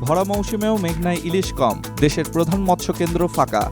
ভরা মৌসুমেও মেঘনায় ইলিশ কম। দেশের প্রধান মৎস্য কেন্দ্র ফাঁকা।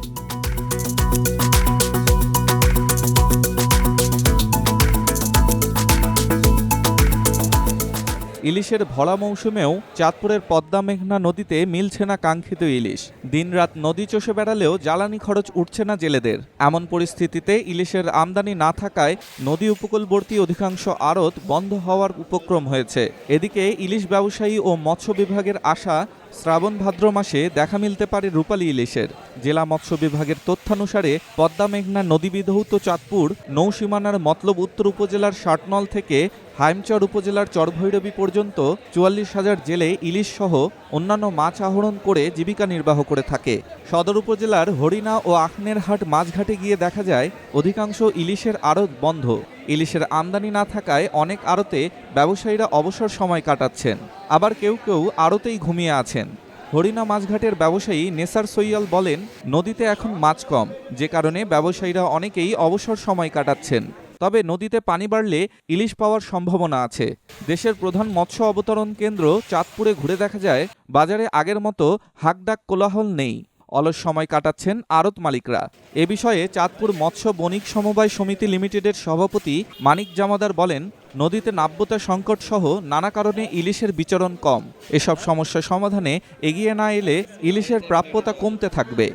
ইলিশের ভরা মৌসুমেও চাঁদপুরের পদ্মা মেঘনা নদীতে মিলছে না কাঙ্ক্ষিত ইলিশ। দিনরাত নদী চষে বেড়ালেও জ্বালানি খরচ উঠছে না জেলেদের। এমন পরিস্থিতিতে ইলিশের আমদানি না থাকায় নদী উপকূলবর্তী অধিকাংশ আড়ত বন্ধ হওয়ার উপক্রম হয়েছে। এদিকে ইলিশ ব্যবসায়ী ও মৎস্য বিভাগের আশা শ্রাবণ ভাদ্র মাসে দেখা মিলতে পারে রূপালী ইলিশের। জেলা মৎস্য বিভাগের তথ্যানুসারে পদ্মা মেঘনা নদীবিধৌত চাঁদপুর, নৌসীমানার মতলব উত্তর উপজেলার ষাটনল থেকে হাইমচর উপজেলার চরভৈরবী পর্যন্ত চুয়াল্লিশ হাজার জেলে ইলিশ সহ অন্যান্য মাছ আহরণ করে জীবিকা নির্বাহ করে থাকে। সদর উপজেলার হরিণা ও আখনের হাট মাছঘাটে গিয়ে দেখা যায়, অধিকাংশ ইলিশের আড়ত বন্ধ। ইলিশের আমদানি না থাকায় অনেক আড়তে ব্যবসায়ীরা অবসর সময় কাটাচ্ছেন। আবার কেউ কেউ আড়তেই ঘুমিয়ে আছেন। হরিণা মাছঘাটের ব্যবসায়ী নেসার সৈয়াল বলেন, নদীতে এখন মাছ কম। যে কারণে ব্যবসায়ীরা অনেকেই অবসর সময় কাটাচ্ছেন। তবে নদীতে পানি বাড়লে ইলিশ পাওয়ার সম্ভাবনা আছে। দেশের প্রধান মৎস্য অবতরণ কেন্দ্র চাঁদপুরে ঘুরে দেখা যায়, বাজারে আগের মতো হাকডাক কোলাহল নেই। অলস সময় কাটাচ্ছেন আড়ত মালিকরা। এ বিষয়ে চাঁদপুর মৎস্য বণিক সমবায় সমিতি লিমিটেডের সভাপতি মানিক জামাদার বলেন, নদীতে নাব্যতা সংকট সহ নানা কারণে ইলিশের বিচরণ কম। এসব সমস্যা সমাধানে এগিয়ে না এলে ইলিশের প্রাপ্যতা কমতে থাকবে।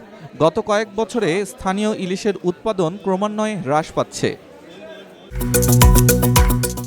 গত কয়েক বছরে স্থানীয় ইলিশের উৎপাদন ক্রমান্বয়ে হ্রাস পাচ্ছে।